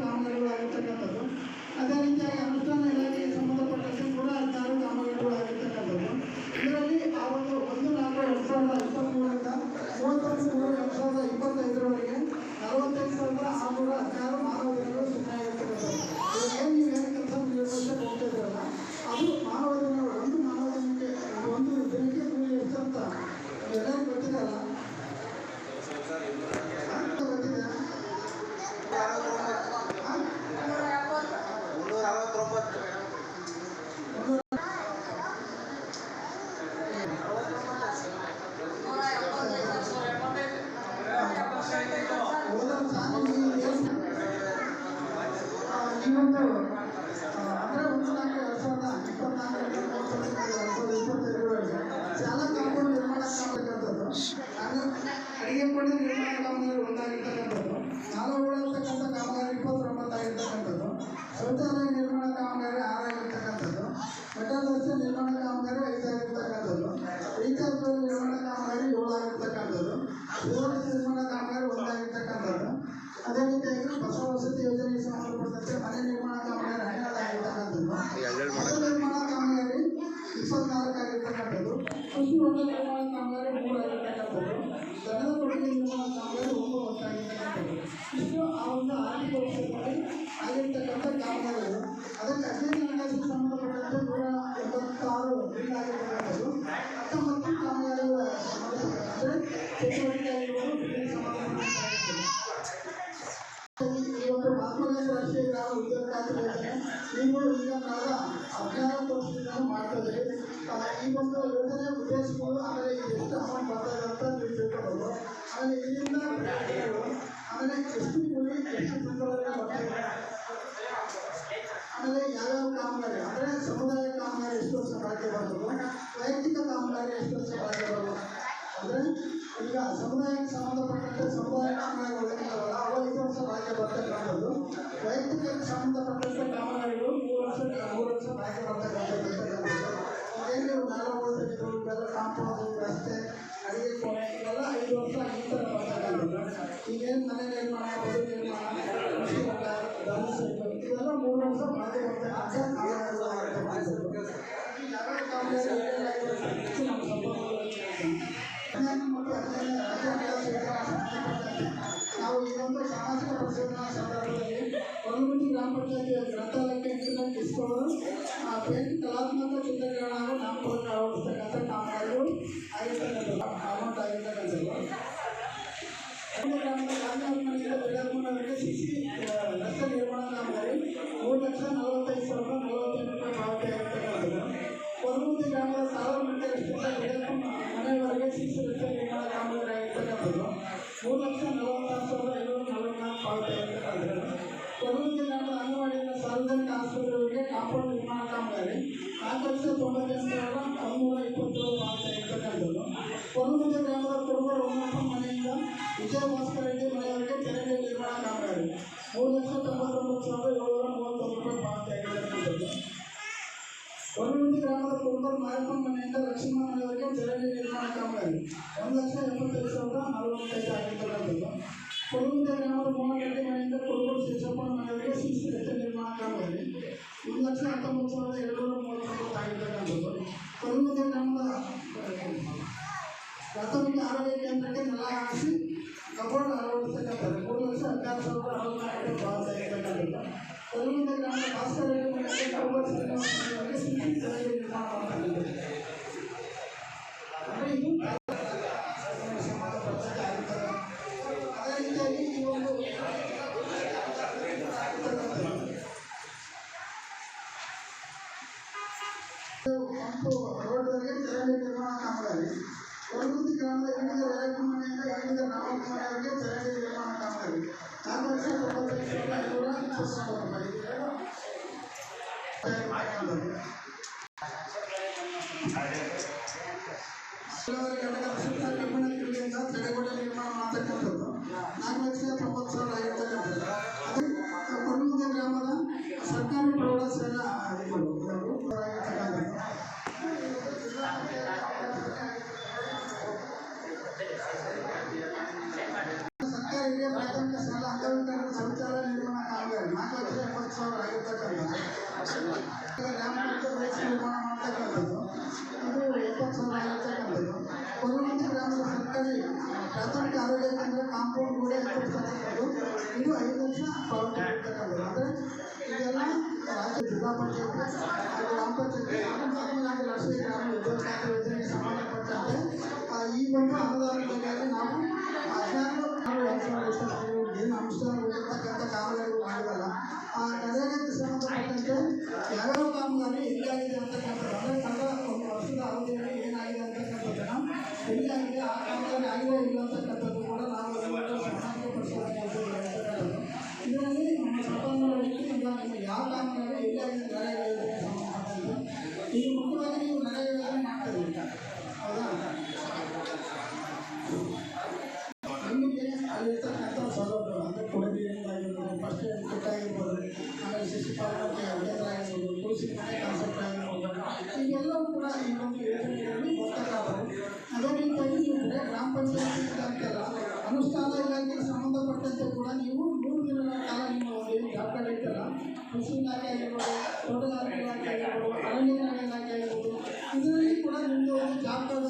ಕಾಮಗಾರಿಗಳು ಆಗಿರ್ತಕ್ಕಂಥದ್ದು ಅದೇ ರೀತಿಯಾಗಿ ಅನುಷ್ಠಾನ ಇಲಾಖೆಗೆ ಸಂಬಂಧಪಟ್ಟಂತೆ ಕೂಡ ಹದಿನಾರು ಕಾಮಗಾರಿಗಳು ಆಗಿರ್ತಕ್ಕಂಥದ್ದು ಇದರಲ್ಲಿ ಆ ಒಂದು ಒಂದು ನಾಲ್ಕು ಎರಡು ಸಾವಿರದ ಇಪ್ಪತ್ತ್ಮೂರರಿಂದ ಮೂವತ್ತೊಂದು 加入欢迎 ಯಾವ್ಯಾವ ಕಾಮಗಾರಿ ಅಂದರೆ ಸಮುದಾಯ ಕಾಮಗಾರಿ ಎಷ್ಟು ವರ್ಷ ಬಾಕಿ ಬರ್ತದೋ ವೈಯಕ್ತಿಕ ಕಾಮಗಾರಿ ಎಷ್ಟು ವರ್ಷ ಬಾಕಿ ಬರ್ಬೋದು ಅಂದರೆ ಈಗ ಸಮುದಾಯಕ್ಕೆ ಸಂಬಂಧಪಟ್ಟಂತೆ ಸಮುದಾಯ ಕಾಮಗಾರಿಗಳು ಏನಿದಾವಲ್ಲ ಅವು ಐದು ವರ್ಷ ಬಾಕಿ ಬರ್ತಕ್ಕಂಥದ್ದು ವೈಯಕ್ತಿಕಕ್ಕೆ ಸಂಬಂಧಪಟ್ಟಂತೆ ಕಾಮಗಾರಿಗಳು ಮೂರು ವರ್ಷ ಮೂರು ವರ್ಷ ಬಾಕಿ ಬರ್ತಕ್ಕಂಥದ್ದು ನಾವು ಈ ಒಂದು ಸಾಮಾಜಿಕ ಪರಿಶೋಧನಾ ಸಂದರ್ಭದಲ್ಲಿ ಹೊರಗುಂದಿ ಗ್ರಾಮ ಪಂಚಾಯತಿ ಗ್ರಂಥಾಲಯಕ್ಕೆ ಇಂಟರ್ನೆಟ್ ಡಿಸ್ಕೋವರು ಪೇಂಟ್ ಕಲಾತ್ಮಕ ಚಿತ್ರೀಕರಣ ಹಾಗೂ ನಾಮಫಲಕ ಅಳವಡಿಸ್ತಕ್ಕಂಥ ಕಾಮಗಾರಿಗಳು ಆಗಿರ್ತಕ್ಕಂಥದ್ದು ಅಮೌಂಟ್ ಆಗಿರ್ತಕ್ಕಂಥದ್ದು ಒಂದು ಗ್ರಾಮದ ಗಾಂಧಿಮನೆಯಿಂದ ಬೆಳಗುಂಡವರೆಗೆ ಸಿಸಿ ಮೂರು ಲಕ್ಷ ನಲವತ್ತಾರು ಸಾವಿರದ ಐನೂರ ನಲವತ್ನಾಲ್ಕು ಪಾವತಿ ಆಗಿರ್ತಕ್ಕಂಥದ್ದು ಹೊರಗುಂದಿ ಗ್ರಾಮದ ಅಂಗನವಾಡಿಯಿಂದ ಸಾರ್ವಜನಿಕ ಆಸ್ಪತ್ರೆಗಳಿಗೆ ಕಾಂಪೌಂಡ್ ನಿರ್ಮಾಣ ಕಾಮಗಾರಿ ನಾಲ್ಕು ಲಕ್ಷ ತೊಂಬತ್ತೆಂಟು ಸಾವಿರದ ಮುನ್ನೂರ ಇಪ್ಪತ್ತೇಳು ಪಾವತಿ ಆಗಿರ್ತಕ್ಕಂಥದ್ದು ಹೊರಗುಂದಿ ಗ್ರಾಮದ ಕುರುಬರ ಉನ್ನತ ಮನೆಯಿಂದ ವಿಜಯ ಭಾಸ್ಕರ್ ರೆಡ್ಡಿ ಮನೆಯವರಿಗೆ ತೆರಿಗೆ ನಿರ್ಮಾಣ ಕಾಮಗಾರಿ ಮೂರು ಲಕ್ಷ ತೊಂಬತ್ತೊಂಬತ್ತು ಸಾವಿರದ ಏಳುನೂರ ಮೂವತ್ತೊಂದು ರೂಪಾಯಿ ಪಾವತಿ ಆಗಿರ್ತಕ್ಕಂಥದ್ದು ಹೊರಗುಂದಿ ಗ್ರಾಮದ ಕುರುಬರ ಮಾಯಪ್ಪನ ಕಾಮಗಾರಿ ಒಂದು ಲಕ್ಷ ಎಪ್ಪತ್ತೈದು ಸಾವಿರದ ನಲವತ್ತೈದು ಆಗಿರ್ತಕ್ಕಂಥದ್ದು ಕೊಡಗುಂದಿ ಗ್ರಾಮದ ಮೋಹನ್ ರೆಡ್ಡಿ ಮನೆಯಿಂದ ಕುರುಬರ ಶಿಕ್ಷಪ್ಪನ ಮನೆಯವರಿಗೆ ಸಿಸಿ ರಸ್ತೆ ನಿರ್ಮಾಣ ಕಾಮಗಾರಿ ಒಂದು ಲಕ್ಷ ಹತ್ತೊಂಬತ್ತು ಸಾವಿರದ ಏಳುನೂರ ಮೂವತ್ತೊಂಬತ್ತು ಆಗಿರ್ತಕ್ಕಂಥದ್ದು ಕೊಡಗುಂದಿ ಗ್ರಾಮದ ಪ್ರಾಥಮಿಕ ಆರೋಗ್ಯ ಕೇಂದ್ರಕ್ಕೆ ನೆಲ ಹಾಕಿಸಿ ಕಬೋರ್ಡ್ ಅಳವಡಿಸ್ತಕ್ಕಂಥದ್ದು ಮೂರು ಲಕ್ಷ ಹದಿನಾರು ಸಾವಿರದ ಅರವತ್ನಾಲ್ಕು ಪಾವತಿ ಆಗಿರ್ತಕ್ಕಂಥದ್ದು ಕೊಡಗುಂದಿ ಗ್ರಾಮದ ಭಾಸ್ಕರ್ ರೆಡ್ಡಿ ಮನೆಯಲ್ಲಿ ಕುರುಬರ ಶ್ರೀನಿವಾಸ ಮನೆಯವರಿಗೆ ಸಿಸಿ ತೆರಿಗೆ ನಿರ್ಮಾಣ ಮಾಡ್ತಕ್ಕಂಥದ್ದು పంపు రోడ్డు దగ్గర చైల్డ్ నిర్మాణం కావాలి కొలుగుంది గ్రామంలో ఎనిమిది వేలకుమారి ఎనిమిది రామకుమారి గారికి చైల్డ్ నిర్మాణం కావాలి చాలా గతానికి ఆరోగ్యంగా కాంపౌండ్ కూడా ఎక్కడ కట్టలేదు ఇల్లు ఐదు లక్షల పవర్ కట్టలేదు అంటే ఇదెల్లా రాష్ట్ర జిల్లా పంచాయతీ గ్రామ పంచాయతీ నాకు లక్షల గ్రామ ఉద్యోగ శాఖ విధంగా సంబంధపడుతుంటే ఈ వంటి అన్నదానం కానీ నాకు నేను అంశాలు కామగారు ఆడగల ఆ నరేగా సంబంధపడంటే ఎవరో కామగారు ఎన్ని ఆగితే ಅಂತಕ್ಕಂಥದ್ದು ಕೂಡ ನಾವು ಇದರಲ್ಲಿ ನಮ್ಮ ಸಂಪನ್ಮೂಲ ವ್ಯಕ್ತಿಯಿಂದ ಯಾವ ಕಾಮಗಾರಿ ಎಲ್ಲಿಯಾಗಿದೆ ನರೇಗಾ ಸಂಬಂಧಪಟ್ಟಂತೆ ಈಗ ಮುಖ್ಯವಾಗಿ ನೀವು ನರೇಗಾ ಯೋಜನೆ ಮಾಡ್ತಾ ಇದ್ದೀರಿ ಹೌದಾ? ನಿಮಗೆ ಅಲ್ಲಿರ್ತಕ್ಕಂಥ ಸೌಲಭ್ಯಗಳು ಅಂದರೆ ಕುಡಿದ ನೀರಿಂದಾಗಿರ್ಬೋದು ಫಸ್ಟ್ ಏಡ್ ಕಿಟ್ ಆಗಿರ್ಬೋದು ಆಮೇಲೆ ಶಿಶುಪಾಲನೆ ಅಡಿಯರ್ ಆಗಿರ್ಬೋದು ಕೃಷಿ ಮನೆ ಕಾನ್ಸೆಪ್ಟ್ ಆಗಿರ್ಬೋದು ಇವೆಲ್ಲವೂ ಕೂಡ ಈ ಒಂದು ಯೋಜನೆಗಳಲ್ಲಿ ಬರ್ತಕ್ಕಂಥವು ಅದೇ ರೀತಿಯಾಗಿ ನೀವು ಗ್ರಾಮ ಪಂಚಾಯತ್ ಕೊಟ್ಟಂತೆ ಕೂಡ ನೀವು ಮೂರು ದಿನಗಳ ಕಾಲ ನಿಮ್ಮ ಒಂದು ಜಾತ್ರೆ ಇರ್ತಲ್ಲ ಕೃಷಿ ಇಲಾಖೆ ಆಗಿರ್ಬೋದು ತೋಟಗಾರಿಕೆ ಇಲಾಖೆ ಆಗಿರ್ಬೋದು ಅರಣ್ಯ ಇಲಾಖೆ ಆಗಿರ್ಬೋದು, ಇದರಲ್ಲಿ ಕೂಡ ನಿಮ್ಮದು ಒಂದು ಜಾಬ್ ಕೂಡ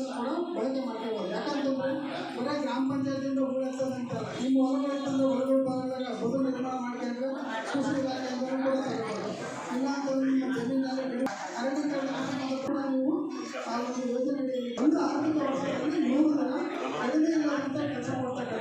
ಬಳಕೆ ಮಾಡ್ಕೋಬೋದು. ಯಾಕಂತಂದ್ರೆ ಬರೀ ಗ್ರಾಮ ಪಂಚಾಯತಿಯಿಂದ ಉಳಿಸ್ತದಂತಲ್ಲ ನಿಮ್ಮ ಹೊರಗಡೆ ತಂದು ಹೊರಗಡೆ ಭಾಗದಾಗ ಬದು ನಿರ್ಮಾಣ ಮಾಡ್ಕೊಂಡ್ರೆ ಕೃಷಿ ಇಲಾಖೆ ಅಂದರೆ ಕೂಡ ತಗೋಬೋದು. ಇಲ್ಲ ಅಂತಂದರೆ ನಿಮ್ಮ ಜಮೀನಲ್ಲಿ ಅರಣ್ಯ ಕೂಡ ನೀವು ಆ ಒಂದು ಯೋಜನೆಯಲ್ಲಿ ಒಂದು ಆರ್ಥಿಕ ವರ್ಷದಲ್ಲಿ ಮೂರು ಜನ ಅರಣ್ಯ ಇಲಾಖೆ ಕೆಲಸ ಕೊಡ್ತಕ್ಕಂಥ